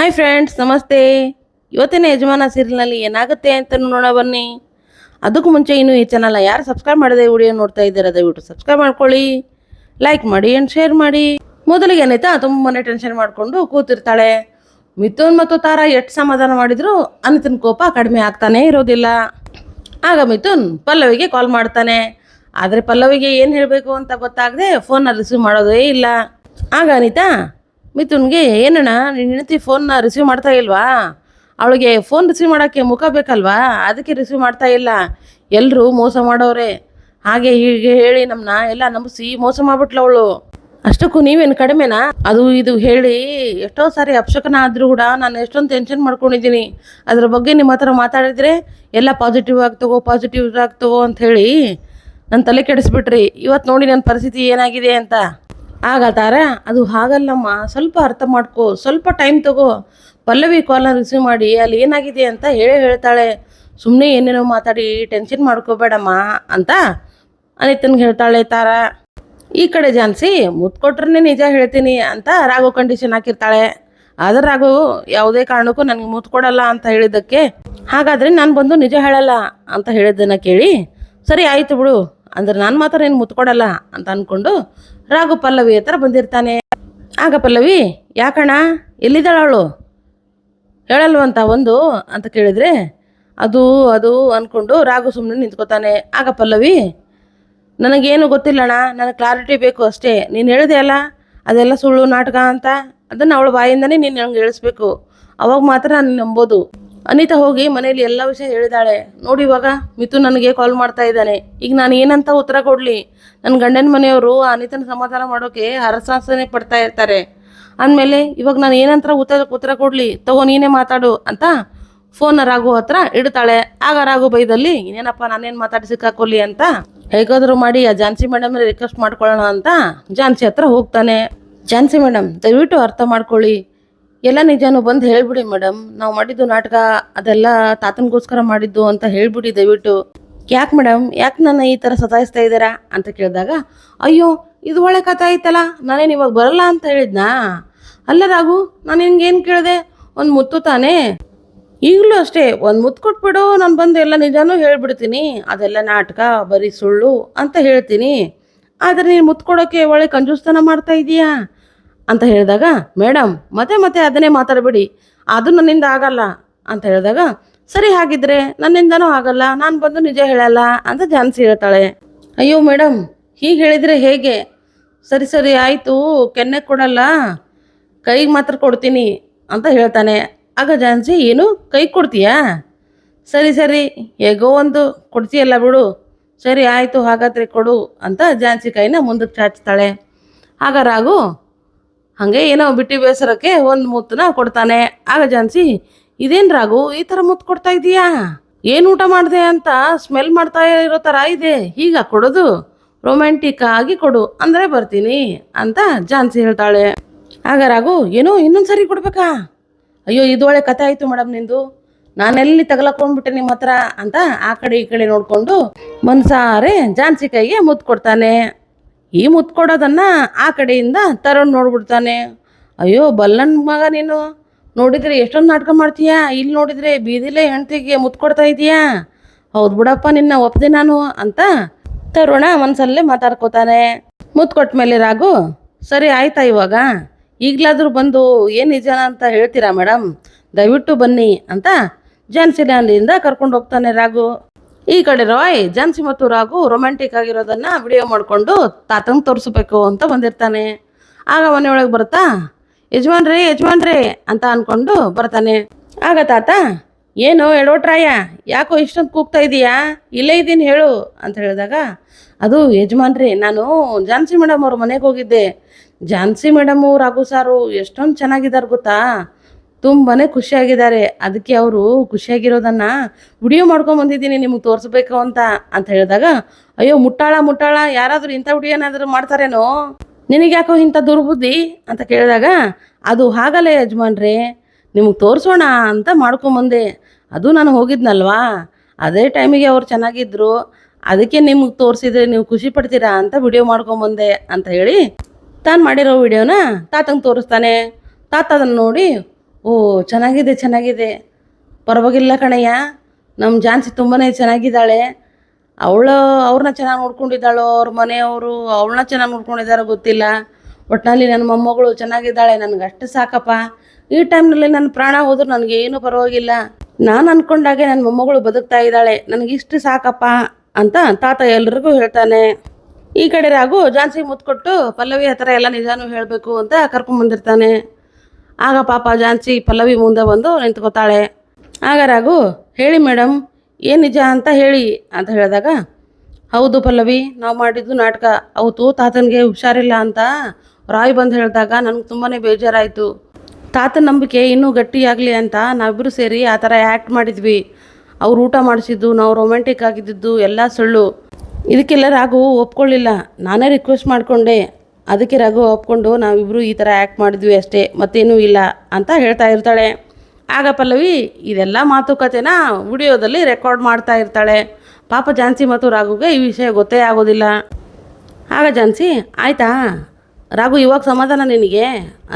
Hi friends ನಮಸ್ತೆ. ಇವತ್ತಿನ ಯಜಮಾನ ಸೀರಿಯಲ್ನಲ್ಲಿ ಏನಾಗುತ್ತೆ ಅಂತ ನೋಡೋಣ ಬನ್ನಿ. ಅದಕ್ಕೂ ಮುಂಚೆ ಇನ್ನೂ ಈ ಚಾನಲ್ ಯಾರು ಸಬ್ಸ್ಕ್ರೈಬ್ ಮಾಡದೆ ವಿಡಿಯೋ ನೋಡ್ತಾ ಇದ್ದೀರಾ, ದಯವಿಟ್ಟು ಸಬ್ಸ್ಕ್ರೈಬ್ ಮಾಡ್ಕೊಳ್ಳಿ. ಲೈಕ್ ಮಾಡಿ ಆ್ಯಂಡ್ ಶೇರ್ ಮಾಡಿ. ಮೊದಲಿಗೆ ಏನೈತಾ ತುಂಬಾ ಟೆನ್ಷನ್ ಮಾಡಿಕೊಂಡು ಕೂತಿರ್ತಾಳೆ. ಮಿಥುನ್ ಮತ್ತು ತಾರ ಎಷ್ಟು ಸಮಾಧಾನ ಮಾಡಿದ್ರು, ಅನಿತನ ಕೋಪ ಕಡಿಮೆ ಆಗ್ತಾನೇ ಇರೋದಿಲ್ಲ. ಆಗ ಮಿಥುನ್ ಪಲ್ಲವಿಗೆ ಕಾಲ್ ಮಾಡ್ತಾನೆ. ಆದರೆ ಪಲ್ಲವಿಗೆ ಏನು ಹೇಳಬೇಕು ಅಂತ ಗೊತ್ತಾಗದೆ ಫೋನ್ನ ರಿಸೀವ್ ಮಾಡೋದೇ ಇಲ್ಲ. ಆಗ ಅನಿತಾ ಮಿಥುನ್ಗೆ, ಏನಣ್ಣ ನಿನ್ನ ಹೆಂಡತಿ ಫೋನ್ನ ರಿಸೀವ್ ಮಾಡ್ತಾ ಇಲ್ವಾ? ಅವಳಿಗೆ ಫೋನ್ ರಿಸೀವ್ ಮಾಡೋಕ್ಕೆ ಮುಖ ಬೇಕಲ್ವಾ? ಅದಕ್ಕೆ ರಿಸೀವ್ ಮಾಡ್ತಾ ಇಲ್ಲ. ಎಲ್ಲರೂ ಮೋಸ ಮಾಡೋರೆ. ಹಾಗೆ ಹೀಗೆ ಹೇಳಿ ನಮ್ಮನ್ನ ಎಲ್ಲ ನಂಬಿಸಿ ಮೋಸ ಮಾಡ್ಬಿಟ್ಲು ಅವಳು. ಅಷ್ಟಕ್ಕೂ ನೀವೇನು ಕಡಿಮೆನಾ? ಅದು ಇದು ಹೇಳಿ ಎಷ್ಟೋ ಸಾರಿ ಅಪಶಕನ ಆದರೂ ಕೂಡ ನಾನು ಎಷ್ಟೊಂದು ಟೆನ್ಷನ್ ಮಾಡ್ಕೊಂಡಿದ್ದೀನಿ. ಅದ್ರ ಬಗ್ಗೆ ನಿಮ್ಮ ಹತ್ರ ಮಾತಾಡಿದರೆ ಎಲ್ಲ ಪಾಸಿಟಿವ್ ಆಗಿ ತಗೋ ಪಾಸಿಟಿವ್ ಆಗಿ ತಗೋ ಅಂತ ಹೇಳಿ ನನ್ನ ತಲೆ ಕೆಡಿಸ್ಬಿಟ್ರಿ. ಇವತ್ತು ನೋಡಿ ನನ್ನ ಪರಿಸ್ಥಿತಿ ಏನಾಗಿದೆ ಅಂತ. ಆಗ ತಾರ ಅದು ಹಾಗಲ್ಲಮ್ಮ ಸ್ವಲ್ಪ ಅರ್ಥ ಮಾಡ್ಕೋ. ಸ್ವಲ್ಪ ಟೈಮ್ ತಗೋ. ಪಲ್ಲವಿ ಕಾಲ್ನ ರಿಸೀವ್ ಮಾಡಿ. ಅಲ್ಲಿ ಏನಾಗಿದೆ ಅಂತ ಹೇಳಿ ಹೇಳ್ತಾಳೆ. ಸುಮ್ಮನೆ ಏನೇನೋ ಮಾತಾಡಿ ಟೆನ್ಷನ್ ಮಾಡ್ಕೋಬೇಡಮ್ಮ ಅಂತ ಅನಿತನ್ಗೆ ಹೇಳ್ತಾಳೆ ತಾರ. ಈ ಕಡೆ ಜಾನ್ಸಿ ಮುತ್ಕೊಟ್ರೆ ನಿಜ ಹೇಳ್ತೀನಿ ಅಂತ ರಾಘು ಕಂಡೀಷನ್ ಹಾಕಿರ್ತಾಳೆ. ಆದ್ರೆ ರಾಘು, ಯಾವುದೇ ಕಾರಣಕ್ಕೂ ನನಗೆ ಮುತ್ಕೊಡಲ್ಲ ಅಂತ ಹೇಳಿದ್ದಕ್ಕೆ ಹಾಗಾದ್ರೆ ನಾನು ಬಂದು ನಿಜ ಹೇಳಲ್ಲ ಅಂತ ಹೇಳಿದ್ದನ್ನು ಕೇಳಿ, ಸರಿ, ಆಯಿತು ಬಿಡು. ಅಂದ್ರೆ ನಾನು ಮಾತ್ರ ಏನು ಮುತ್ಕೊಡಲ್ಲ ಅಂತ ಅಂದ್ಕೊಂಡು ರಾಘು ಪಲ್ಲವಿ ಹತ್ರ ಬಂದಿರ್ತಾನೆ. ಆಗ ಪಲ್ಲವಿ, ಯಾಕಣ್ಣ ಅವಳು? ಹೇಳಲ್ವಂತ ಒಂದು ಅಂತ ಕೇಳಿದ್ರೆ, ಅದು ಅದು ಅಂದ್ಕೊಂಡು ರಾಘು ಸುಮ್ಮನೆ ನಿಂತ್ಕೋತಾನೆ. ಆಗ ಪಲ್ಲವಿ, ನನಗೇನು ಗೊತ್ತಿಲ್ಲಣ್ಣ, ನನಗೆ ಕ್ಲಾರಿಟಿ ಬೇಕು ಅಷ್ಟೇ. ನೀನು ಹೇಳಿದೆ ಅಲ್ಲ, ಅದೆಲ್ಲ ಸುಳ್ಳು ನಾಟಕ ಅಂತ. ಅದನ್ನು ಅವಳ ಬಾಯಿಂದನೇ ನೀನು ನನಗೆ ಹೇಳಿಸ್ಬೇಕು. ಅವಾಗ ಮಾತ್ರ ನಾನು ನಂಬೋದು. ಅನಿತಾ ಹೋಗಿ ಮನೆಯಲ್ಲಿ ಎಲ್ಲ ವಿಷಯ ಹೇಳಿದಾಳೆ. ನೋಡಿ ಇವಾಗ ಮಿಥು ನನಗೆ ಕಾಲ್ ಮಾಡ್ತಾ ಇದ್ದಾನೆ. ಈಗ ನಾನು ಏನಂತ ಉತ್ತರ ಕೊಡಲಿ? ನನ್ನ ಗಂಡನ ಮನೆಯವರು ಆ ಅನಿತನ ಸಮಾಧಾನ ಮಾಡೋಕೆ ಹರಸಾಸನೆ ಪಡ್ತಾ ಇರ್ತಾರೆ. ಅಂದಮೇಲೆ ಇವಾಗ ನಾನು ಏನಂತ ಉತ್ತರ ಉತ್ತರ ಕೊಡಲಿ? ತಗೋ, ನೀನೇ ಮಾತಾಡು ಅಂತ ಫೋನ್ ರಾಘು ಹತ್ರ ಇಡ್ತಾಳೆ. ಆಗ ರಾಘು ಬೈದಲ್ಲಿ, ಇನ್ನೇನಪ್ಪ, ನಾನೇನು ಮಾತಾಡಿ ಸಿಕ್ಕಾಕೊಲ್ಲಿ ಅಂತ? ಹೇಗಾದರೂ ಮಾಡಿ ಆ ಝಾನ್ಸಿ ಮೇಡಮ್ ರಿಕ್ವೆಸ್ಟ್ ಮಾಡ್ಕೊಳ್ಳೋಣ ಅಂತ ಝಾನ್ಸಿ ಹತ್ರ ಹೋಗ್ತಾನೆ. ಝಾನ್ಸಿ ಮೇಡಮ್ ದಯವಿಟ್ಟು ಅರ್ಥ ಮಾಡ್ಕೊಳ್ಳಿ. ಎಲ್ಲ ನಿಜಾನು ಬಂದು ಹೇಳ್ಬಿಡಿ ಮೇಡಮ್. ನಾವು ಮಾಡಿದ್ದು ನಾಟಕ ಅದೆಲ್ಲ ತಾತನಿಗೋಸ್ಕರ ಮಾಡಿದ್ದು ಅಂತ ಹೇಳ್ಬಿಡಿ ದಯವಿಟ್ಟು. ಯಾಕೆ ಮೇಡಮ್? ಯಾಕೆ ನನ್ನ ಈ ಥರ ಸತಾಯಿಸ್ತಾ ಇದ್ದೀರಾ ಅಂತ ಕೇಳಿದಾಗ, ಅಯ್ಯೋ, ಇದು ಒಳ್ಳೆ ಕಥೆ ಆಯ್ತಲ್ಲ, ನಾನೇನು ಇವಾಗ ಬರಲ್ಲ ಅಂತ ಹೇಳಿದ್ನಾ? ಅಲ್ಲ ರಾಘು, ನಾನು ನಿನ್ಗೇನು ಕೇಳಿದೆ? ಒಂದು ಮುತ್ತು ತಾನೇ? ಈಗಲೂ ಅಷ್ಟೇ, ಒಂದು ಮುತ್ತು ಕೊಟ್ಬಿಡು, ನಾನು ಬಂದು ಎಲ್ಲ ನಿಜಾನೂ ಹೇಳ್ಬಿಡ್ತೀನಿ. ಅದೆಲ್ಲ ನಾಟಕ, ಬರೀ ಸುಳ್ಳು ಅಂತ ಹೇಳ್ತೀನಿ. ಆದರೆ ನೀನು ಮುತ್ತು ಕೊಡೋಕ್ಕೆ ಒಳ್ಳೆ ಕಂಜೂಸ್ತನ ಮಾಡ್ತಾ ಇದೀಯಾ? ಅಂತ ಹೇಳಿದಾಗ ಮೇಡಮ್ ಮತ್ತೆ ಮತ್ತೆ ಅದನ್ನೇ ಮಾತಾಡಬೇಡಿ. ಅದು ನನ್ನಿಂದ ಆಗಲ್ಲ. ಅಂತ ಹೇಳಿದಾಗ, ಸರಿ ಹಾಗಿದ್ರೆ ನನ್ನಿಂದನೂ ಆಗಲ್ಲ. ನಾನು ಬಂದು ನಿಜ ಹೇಳಲ್ಲ. ಅಂತ ಜಾನ್ಸಿ ಹೇಳ್ತಾಳೆ. ಅಯ್ಯೋ ಮೇಡಮ್ ಹೀಗೆ ಹೇಳಿದರೆ ಹೇಗೆ? ಸರಿ ಸರಿ, ಆಯಿತು. ಕೆನ್ನೆ ಕೊಡಲ್ಲ. ಕೈಗೆ ಮಾತ್ರ ಕೊಡ್ತೀನಿ. ಅಂತ ಹೇಳ್ತಾನೆ. ಆಗ ಜಾನ್ಸಿ ಏನು? ಕೈ ಕೊಡ್ತೀಯಾ? ಸರಿ ಸರಿ. ಹೇಗೋ ಒಂದು ಕೊಡ್ತೀಯಲ್ಲ ಬಿಡು. ಸರಿ, ಆಯಿತು. ಹಾಗಾದರೆ ಕೊಡು. ಅಂತ ಜಾನ್ಸಿ ಕೈನ ಮುಂದಕ್ಕೆ ಚಾಚ್ತಾಳೆ. ಆಗ ರಾಘು ಹಾಗೆ ಏನೋ ಬಿಟ್ಟಿ ಬೇಸರಕ್ಕೆ ಒಂದು ಮುತ್ತನ್ನ ಕೊಡ್ತಾನೆ. ಆಗ ಜಾನ್ಸಿ, ಇದೇನು ರಾಘು, ಈ ಥರ ಮುತ್ತು ಕೊಡ್ತಾ ಇದೀಯಾ ಏನು ಊಟ ಮಾಡಿದೆ ಅಂತ ಸ್ಮೆಲ್ ಮಾಡ್ತಾ ಇರೋ ಥರ ಇದೆ. ಈಗ ಕೊಡೋದು. ರೊಮ್ಯಾಂಟಿಕ್ ಆಗಿ ಕೊಡು. ಅಂದರೆ ಬರ್ತೀನಿ, ಅಂತ ಜಾನ್ಸಿ ಹೇಳ್ತಾಳೆ. ಆಗ ರಾಘು, ಏನೋ ಇನ್ನೊಂದು ಸರಿ ಕೊಡ್ಬೇಕಾ? ಅಯ್ಯೋ, ಇದು ಒಳ್ಳೆ ಕಥೆ ಆಯಿತು ಮೇಡಮ್ ನಿಂದು. ನಾನೆಲ್ಲಿ ತಗಲಕೊಂಡ್ಬಿಟ್ಟೆ ನಿಮ್ಮ ಹತ್ರ ಅಂತ ಆ ಕಡೆ ಈ ಕಡೆ ನೋಡಿಕೊಂಡು ಮನ್ಸಾರೆ ಜಾನ್ಸಿ ಕೈಗೆ ಮುತ್ತು ಕೊಡ್ತಾನೆ. ಈ ಮುತ್ತು ಕೊಡೋದನ್ನ ಆ ಕಡೆಯಿಂದ ತರೋಣ ನೋಡ್ಬಿಡ್ತಾನೆ. ಅಯ್ಯೋ, ಬಲ್ಲನ್ ಮಗ ನೀನು. ನೋಡಿದ್ರೆ ಎಷ್ಟೊಂದು ನಾಟಕ ಮಾಡ್ತೀಯಾ? ಇಲ್ಲಿ ನೋಡಿದ್ರೆ ಬೀದಿಲೇ ಹೆಂಡ್ತಿಗೆ ಮುತ್ಕೊಡ್ತಾ ಇದೀಯಾ ಹೌದು ಬಿಡಪ್ಪ, ನಿನ್ನ ಒಪ್ಪದೆ ನಾನು ಅಂತ ತರುಣ ಮನಸ್ಸಲ್ಲೇ ಮಾತಾಡ್ಕೋತಾನೆ. ಮುತ್ತು ಕೊಟ್ಟ ಮೇಲೆ ರಾಘು, ಸರಿ ಆಯ್ತಾ ಇವಾಗ? ಈಗಲಾದರೂ ಬಂದು ಏನು ನಿಜ ಅಂತ ಹೇಳ್ತೀರಾ ಮೇಡಮ್ ದಯವಿಟ್ಟು ಬನ್ನಿ ಅಂತ ಲ್ಯಾಂಡಿಂದ ಕರ್ಕೊಂಡು ಹೋಗ್ತಾನೆ ರಾಘು. ಈ ಕಡೆ ರಾಯ್ ಜಾನ್ಸಿ ಮತ್ತು ರಾಘು ರೊಮ್ಯಾಂಟಿಕ್ ಆಗಿರೋದನ್ನ ವಿಡಿಯೋ ಮಾಡಿಕೊಂಡು ತಾತಂಗೆ ತೋರಿಸ್ಬೇಕು ಅಂತ ಬಂದಿರ್ತಾನೆ. ಆಗ ಮನೆಯೊಳಗೆ ಬರ್ತಾ, ಯಜಮಾನ್ರಿ, ಯಜಮಾನ್ರೇ ಅಂತ ಅನ್ಕೊಂಡು ಬರ್ತಾನೆ. ಆಗ ತಾತ, ಏನು ಎಡೋಟ್ರಾಯ ಯಾಕೋ ಇಷ್ಟೊಂದು ಕೂಗ್ತಾ ಇದೀಯಾ? ಇಲ್ಲೇ ಇದ್ದೀನಿ ಹೇಳು ಅಂತ ಹೇಳಿದಾಗ, ಅದು ಯಜಮಾನ್ರಿ, ನಾನು ಜಾನ್ಸಿ ಮೇಡಮ್ ಅವ್ರ ಮನೆಗೆ ಹೋಗಿದ್ದೆ. ಜಾನ್ಸಿ ಮೇಡಮು ರಾಘು ಸಾರು ಎಷ್ಟೊಂದು ಚೆನ್ನಾಗಿದ್ದಾರೆ ಗೊತ್ತಾ? ತುಂಬಾ ಖುಷಿಯಾಗಿದ್ದಾರೆ. ಅದಕ್ಕೆ ಅವರು ಖುಷಿಯಾಗಿರೋದನ್ನು ವಿಡಿಯೋ ಮಾಡ್ಕೊಂಬಂದಿದ್ದೀನಿ ನಿಮಗೆ ತೋರಿಸ್ಬೇಕು ಅಂತ ಅಂತ ಹೇಳಿದಾಗ, ಅಯ್ಯೋ, ಮುಟ್ಟಾಳ ಮುಟ್ಟಾಳ, ಯಾರಾದರೂ ಇಂಥ ವಿಡಿಯೋ ಏನಾದರೂ ಮಾಡ್ತಾರೇನೋ? ನಿನಗೆ ಯಾಕೋ ಇಂಥ ದುರ್ಬುದ್ಧಿ? ಅಂತ ಕೇಳಿದಾಗ, ಅದು ಹಾಗಲ್ಲ ಯಜಮಾನ್ರೇ, ನಿಮಗೆ ತೋರಿಸೋಣ ಅಂತ ಮಾಡ್ಕೊಂಬಂದೆ ಅದು ನಾನು ಹೋಗಿದ್ನಲ್ವಾ? ಅದೇ ಟೈಮಿಗೆ ಅವ್ರು ಚೆನ್ನಾಗಿದ್ದರು ಅದಕ್ಕೆ ನಿಮಗೆ ತೋರಿಸಿದ್ರೆ ನೀವು ಖುಷಿ ಪಡ್ತೀರಾ ಅಂತ ವಿಡಿಯೋ ಮಾಡ್ಕೊಂಬಂದೆ ಅಂತ ಹೇಳಿ ತಾನು ಮಾಡಿರೋ ವಿಡಿಯೋನ ತಾತಂಗೆ ತೋರಿಸ್ತಾನೆ. ತಾತ ಅದನ್ನು ನೋಡಿ ಓ, ಚೆನ್ನಾಗಿದೆ ಚೆನ್ನಾಗಿದೆ. ಪರವಾಗಿಲ್ಲ ಕಣಯ್ಯ. ನಮ್ಮ ಜಾನ್ಸಿ ತುಂಬಾ ಚೆನ್ನಾಗಿದ್ದಾಳೆ. ಅವಳು, ಅವ್ರನ್ನ ಚೆನ್ನಾಗಿ ನೋಡ್ಕೊಂಡಿದ್ದಾಳು, ಅವ್ರ ಮನೆಯವರು ಅವಳನ್ನ ಚೆನ್ನಾಗಿ ನೋಡ್ಕೊಂಡಿದ್ದಾರೋ ಗೊತ್ತಿಲ್ಲ. ಒಟ್ಟಿನಲ್ಲಿ ನನ್ನ ಮೊಮ್ಮಗಳು ಚೆನ್ನಾಗಿದ್ದಾಳೆ ನನಗೆ ಅಷ್ಟು ಸಾಕಪ್ಪ. ಈ ಟೈಮ್ನಲ್ಲಿ ನನ್ನ ಪ್ರಾಣ ಹೋದ್ರೆ ನನಗೆ ಏನು ಪರವಾಗಿಲ್ಲ. ನಾನು ಅಂದ್ಕೊಂಡಾಗೆ ನನ್ನ ಮೊಮ್ಮಗಳು ಬದುಕ್ತಾ ಇದ್ದಾಳೆ. ನನಗೆ ಇಷ್ಟು ಸಾಕಪ್ಪ ಅಂತ ತಾತ ಎಲ್ರಿಗೂ ಹೇಳ್ತಾನೆ. ಈ ಕಡೆ ರಾಗು ಜಾನ್ಸಿ ಮುತ್ಕೊಟ್ಟು ಪಲ್ಲವಿ ಹತ್ರ ಎಲ್ಲ ನಿಜಾನು ಹೇಳಬೇಕು ಅಂತ ಕರ್ಕೊಂಬಂದಿರ್ತಾನೆ. ಆಗ ಪಾಪ ಜಾನ್ಸಿ ಪಲ್ಲವಿ ಮುಂದೆ ಬಂದು ನಿಂತ್ಕೋತಾಳೆ. ಆಗ ರಾಗು ಹೇಳಿ ಮೇಡಮ್ ಏನು ನಿಜ ಅಂತ ಹೇಳಿ ಅಂತ ಹೇಳಿದಾಗ, ಹೌದು ಪಲ್ಲವಿ, ನಾವು ಮಾಡಿದ್ದು ನಾಟಕ. ಅವತ್ತು ತಾತನಿಗೆ ಹುಷಾರಿಲ್ಲ ಅಂತ ರಾಯ್ ಬಂದು ಹೇಳಿದಾಗ ನನಗೆ ತುಂಬಾ ಬೇಜಾರಾಯಿತು. ತಾತನ ನಂಬಿಕೆ ಇನ್ನೂ ಗಟ್ಟಿಯಾಗಲಿ ಅಂತ ನಾವಿಬ್ಬರು ಸೇರಿ ಆ ಥರ ಆ್ಯಕ್ಟ್ ಮಾಡಿದ್ವಿ. ಅವ್ರು ಊಟ ಮಾಡಿಸಿದ್ದು, ನಾವು ರೊಮ್ಯಾಂಟಿಕ್ ಆಗಿದ್ದಿದ್ದು ಎಲ್ಲ ಸುಳ್ಳು. ಇದಕ್ಕೆಲ್ಲ ರಾಘು ಒಪ್ಕೊಳ್ಳಿಲ್ಲ. ನಾನೇ ರಿಕ್ವೆಸ್ಟ್ ಮಾಡಿಕೊಂಡೆ. ಅದಕ್ಕೆ ರಘು ಒಪ್ಕೊಂಡು ನಾವಿಬ್ಬರು ಈ ಥರ ಆ್ಯಕ್ಟ್ ಮಾಡಿದ್ವಿ ಅಷ್ಟೇ, ಮತ್ತೇನೂ ಇಲ್ಲ ಅಂತ ಹೇಳ್ತಾ ಇರ್ತಾಳೆ. ಆಗ ಪಲ್ಲವಿ, ಇದೆಲ್ಲ ಮಾತುಕತೆನ ವಿಡಿಯೋದಲ್ಲಿ ರೆಕಾರ್ಡ್ ಮಾಡ್ತಾ ಇರ್ತಾಳೆ. ಪಾಪ ಜಾನ್ಸಿ ಮತ್ತು ರಾಘುಗೆ ಈ ವಿಷಯ ಗೊತ್ತೇ ಆಗೋದಿಲ್ಲ. ಆಗ ಜಾನ್ಸಿ, ಆಯಿತಾ, ರಾಘು ಇವಾಗ ಸಮಾಧಾನ ನಿನಗೆ?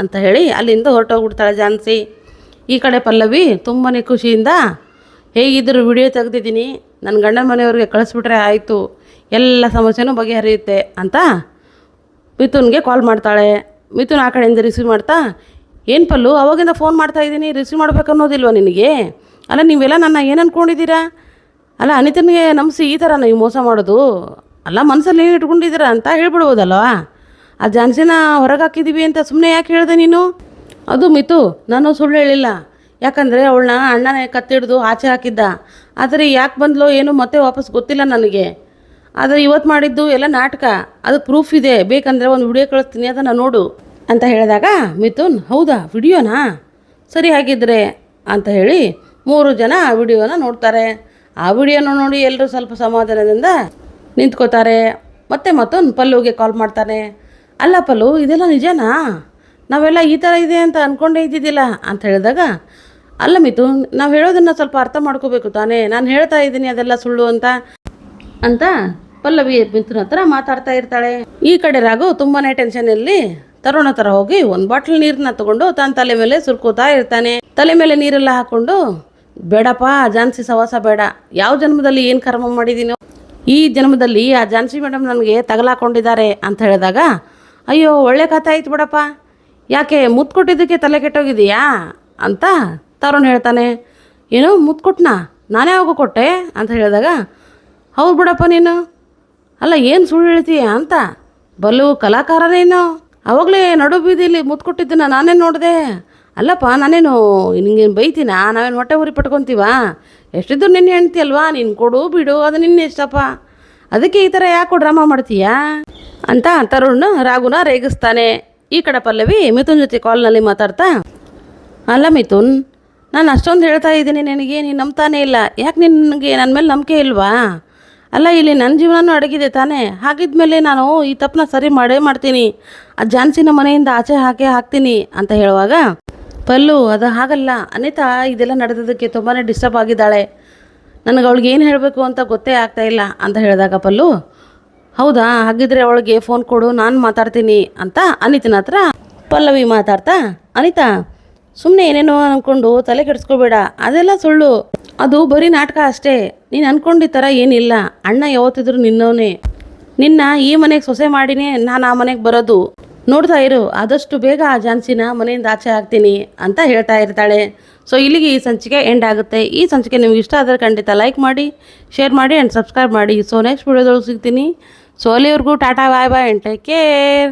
ಅಂತ ಹೇಳಿ ಅಲ್ಲಿಂದ ಹೊರಟೋಗ್ಬಿಡ್ತಾಳೆ ಜಾನ್ಸಿ. ಈ ಕಡೆ ಪಲ್ಲವಿ ತುಂಬಾ ಖುಷಿಯಿಂದ ಹೇಗಿದ್ದರೂ ವಿಡಿಯೋ ತೆಗೆದಿದ್ದೀನಿ ನನ್ನ ಗಂಡನ ಮನೆಯವ್ರಿಗೆ ಕಳಿಸ್ಬಿಟ್ರೆ ಆಯಿತು, ಎಲ್ಲ ಸಮಸ್ಯೆನೂ ಬಗೆಹರಿಯುತ್ತೆ ಅಂತ ಮಿಥುನ್ಗೆ ಕಾಲ್ ಮಾಡ್ತಾಳೆ. ಮಿಥುನ್ ಆ ಕಡೆಯಿಂದ ರಿಸೀವ್ ಮಾಡ್ತಾ, ಏನು ಪಲ್ಲು, ಅವಾಗಿಂದ ಫೋನ್ ಮಾಡ್ತಾ ಇದ್ದೀನಿ ರಿಸೀವ್ ಮಾಡ್ಬೇಕು ಅನ್ನೋದಿಲ್ವ ನಿನಗೆ? ಅಲ್ಲ, ನೀವೆಲ್ಲ ನನ್ನ ಏನು ಅಂದ್ಕೊಂಡಿದ್ದೀರಾ ಅಲ್ಲ, ಅನಿತನಿಗೆ ನಂಬಿಸಿ ಈ ಥರ ನೀವು ಮೋಸ ಮಾಡೋದು? ಅಲ್ಲ ಮನಸ್ಸಲ್ಲಿ ಏನು ಇಟ್ಕೊಂಡಿದ್ದೀರಾ ಅಂತ ಹೇಳ್ಬಿಡ್ಬೋದಲ್ವಾ? ಆ ಜಾನ್ಸಿನ ಹೊರಗೆ ಹಾಕಿದ್ದೀವಿ ಅಂತ ಸುಮ್ಮನೆ ಯಾಕೆ ಹೇಳಿದೆ ನೀನು? ಅದು ಮಿತು, ನಾನು ಸುಳ್ಳು ಹೇಳಿಲ್ಲ. ಯಾಕಂದರೆ ಅವಳನ್ನ ಅಣ್ಣನೇ ಕತ್ತಿಡ್ದು ಆಚೆ ಹಾಕಿದ್ದ. ಆದರೆ ಯಾಕೆ ಬಂದ್ಲೋ ಏನು ಮತ್ತೆ ವಾಪಸ್ ಗೊತ್ತಿಲ್ಲ ನನಗೆ. ಆದರೆ ಇವತ್ತು ಮಾಡಿದ್ದು ಎಲ್ಲ ನಾಟಕ. ಅದು ಪ್ರೂಫ್ ಇದೆ. ಬೇಕಂದರೆ ಒಂದು ವಿಡಿಯೋ ಕಳಿಸ್ತೀನಿ ಅದನ್ನು ನೋಡು. ಅಂತ ಹೇಳಿದಾಗ, ಮಿಥುನ್, ಹೌದಾ? ವಿಡಿಯೋನಾ? ಸರಿ ಹಾಗಿದ್ರೆ ಅಂತ ಹೇಳಿ ಮೂರು ಜನ ಆ ವಿಡಿಯೋನ ನೋಡ್ತಾರೆ. ಆ ವಿಡಿಯೋನ ನೋಡಿ ಎಲ್ಲರೂ ಸ್ವಲ್ಪ ಸಮಾಧಾನದಿಂದ ನಿಂತ್ಕೋತಾರೆ. ಮತ್ತೆ ಮತ್ತೊಂದು ಪಲ್ಲುಗೆ ಕಾಲ್ ಮಾಡ್ತಾನೆ. ಅಲ್ಲ ಪಲ್ಲು, ಇದೆಲ್ಲ ನಿಜನಾ? ನಾವೆಲ್ಲ ಈ ಥರ ಇದೆ ಅಂತ ಅಂದ್ಕೊಂಡೇ ಇದ್ದಿದ್ದಿಲ್ಲ ಅಂತ ಹೇಳಿದಾಗ, ಅಲ್ಲ ಮಿಥುನ್, ನಾವು ಹೇಳೋದನ್ನು ಸ್ವಲ್ಪ ಅರ್ಥ ಮಾಡ್ಕೋಬೇಕು ತಾನೇ. ನಾನು ಹೇಳ್ತಾ ಇದ್ದೀನಿ ಅದೆಲ್ಲ ಸುಳ್ಳು ಅಂತ. ಅಂತ ಪಲ್ಲವಿ ಮಿಥುನ್ ಹತ್ರ ಮಾತಾಡ್ತಾ ಇರ್ತಾಳೆ. ಈ ಕಡೆ ರಾಘು ತುಂಬಾನೇ ಟೆನ್ಷನಲ್ಲಿ ತರುಣ ತರ ಹೋಗಿ ಒಂದು ಬಾಟ್ಲ್ ನೀರನ್ನ ತಗೊಂಡು ತನ್ನ ತಲೆ ಮೇಲೆ ಸುರ್ಕೋತಾ ಇರ್ತಾನೆ. ತಲೆ ಮೇಲೆ ನೀರೆಲ್ಲ ಹಾಕೊಂಡು, ಬೇಡಪ್ಪ ಜಾನ್ಸಿ ಸವಾಸ ಬೇಡ. ಯಾವ ಜನ್ಮದಲ್ಲಿ ಏನು ಕರ್ಮ ಮಾಡಿದೀನೋ? ಈ ಜನ್ಮದಲ್ಲಿ ಆ ಜಾನ್ಸಿ ಮೇಡಮ್ ನನಗೆ ತಗಲಾಕೊಂಡಿದ್ದಾರೆ ಅಂತ ಹೇಳಿದಾಗ, ಅಯ್ಯೋ, ಒಳ್ಳೆ ಕಥೆ ಆಯ್ತು ಬಿಡಪ್ಪ. ಯಾಕೆ ಮುತ್ತು ಕೊಟ್ಟಿದ್ದಕ್ಕೆ ತಲೆ ಕೆಟ್ಟೋಗಿದೆಯಾ ಅಂತ ತರುಣ್ ಹೇಳ್ತಾನೆ. ಏನೋ ಮುತ್ತು ಕೊಟ್ನಾ? ನಾನೇ ಹೋಗೋ ಕೊಟ್ಟೆ? ಅಂತ ಹೇಳಿದಾಗ, ಹೌದು ಬಿಡಪ್ಪ ನೀನು. ಅಲ್ಲ, ಏನು ಸುಳ್ಳು ಹೇಳ್ತೀಯ ಅಂತ? ಬಲು ಕಲಾಕಾರನೇನು ಅವಾಗಲೇ ನಡು ಬೀದಿಲಿ ಮುತ್ಕೊಟ್ಟಿದ್ದನ್ನ ನಾನೇನು ನಾನೇ ನೋಡಿದೆ. ಅಲ್ಲಪ್ಪ, ನಾನೇನು ನಿಂಗೇನು ಬೈತೀನ? ನಾವೇನು ಹೊಟ್ಟೆ ಉರಿ ಪಟ್ಕೊತೀವ? ಎಷ್ಟಿದ್ರು ನಿನ್ನೆ ಹೆಣ್ತಿ ಅಲ್ವಾ ನೀನು ಕೊಡು, ಬಿಡು, ಅದು ನಿನ್ನೆ ಇಷ್ಟಪ್ಪ. ಅದಕ್ಕೆ ಈ ಥರ ಯಾಕೋ ಡ್ರಾಮಾ ಮಾಡ್ತೀಯಾ? ಅಂತ ತರುಣ್ ರಾಗುನ ರೇಗಿಸ್ತಾನೆ. ಈ ಕಡೆ ಪಲ್ಲವಿ ಮಿಥುನ್ ಜೊತೆ ಕಾಲ್ನಲ್ಲಿ ಮಾತಾಡ್ತಾ, ಅಲ್ಲ ಮಿಥುನ್, ನಾನು ಅಷ್ಟೊಂದು ಹೇಳ್ತಾ ಇದ್ದೀನಿ ನಿನಗೆ, ನೀನು ನಂಬ್ತಾನೇ ಇಲ್ಲ. ಯಾಕೆ ನಿನಗೆ ನನ್ನ ಮೇಲೆ ನಂಬಿಕೆ ಇಲ್ವಾ? ಅಲ್ಲ, ಇಲ್ಲಿ ನನ್ನ ಜೀವನನೂ ಅಡಗಿದೆ ತಾನೇ. ಹಾಗಿದ್ಮೇಲೆ ನಾನು, ಈ ತಪ್ಪನ್ನ ಸರಿ ಮಾಡೇ ಮಾಡ್ತೀನಿ. ಆ ಜಾನ್ಸಿನ ಮನೆಯಿಂದ ಆಚೆ ಹಾಕೇ ಹಾಕ್ತೀನಿ, ಅಂತ ಹೇಳುವಾಗ, ಪಲ್ಲು, ಅದು ಹಾಗಲ್ಲ. ಅನಿತಾ ಇದೆಲ್ಲ ನಡೆದದಕ್ಕೆ ತುಂಬಾ ಡಿಸ್ಟರ್ಬ್ ಆಗಿದ್ದಾಳೆ. ನನಗೆ ಅವಳಿಗೆ ಏನು ಹೇಳಬೇಕು ಅಂತ ಗೊತ್ತೇ ಆಗ್ತಾ ಇಲ್ಲ, ಅಂತ ಹೇಳಿದಾಗ ಪಲ್ಲು, ಹೌದಾ? ಹಾಗಿದ್ರೆ ಅವಳಿಗೆ ಫೋನ್ ಕೊಡು, ನಾನು ಮಾತಾಡ್ತೀನಿ, ಅಂತ ಅನಿತನ ಹತ್ರ ಪಲ್ಲವಿ ಮಾತಾಡ್ತಾ, ಅನಿತಾ ಸುಮ್ಮನೆ ಏನೇನೋ ಅಂದ್ಕೊಂಡು ತಲೆ ಕೆಡಿಸ್ಕೋಬೇಡ. ಅದೆಲ್ಲ ಸುಳ್ಳು. ಅದು ಬರೀ ನಾಟಕ ಅಷ್ಟೇ. ನೀನು ಅಂದ್ಕೊಂಡಿದ್ದ ಥರ ಏನಿಲ್ಲ. ಅಣ್ಣ ಯಾವತ್ತಿದ್ರು ನಿನ್ನವನೇ. ನಿನ್ನ ಈ ಮನೆಗೆ ಸೊಸೆ ಮಾಡಿನೇ ನಾನು ಆ ಮನೆಗೆ ಬರೋದು. ನೋಡ್ತಾ ಇರು, ಆದಷ್ಟು ಬೇಗ ಆ ಜಾನ್ಸಿನ ಮನೆಯಿಂದ ಆಚೆ ಹಾಕ್ತೀನಿ ಅಂತ ಹೇಳ್ತಾ ಇರ್ತಾಳೆ. ಸೊ ಇಲ್ಲಿಗೆ ಈ ಸಂಚಿಕೆ ಎಂಡ್ ಆಗುತ್ತೆ. ಈ ಸಂಚಿಕೆ ನಿಮ್ಗೆ ಇಷ್ಟ ಆದರೆ ಖಂಡಿತ ಲೈಕ್ ಮಾಡಿ ಶೇರ್ ಮಾಡಿ ಆ್ಯಂಡ್ ಸಬ್ಸ್ಕ್ರೈಬ್ ಮಾಡಿ. ಸೊ ನೆಕ್ಸ್ಟ್ ವಿಡಿಯೋದೊಳಗೆ ಸಿಗ್ತೀನಿ. ಸೊ ಅಲ್ಲಿವರೆಗೂ tata bye bye and take care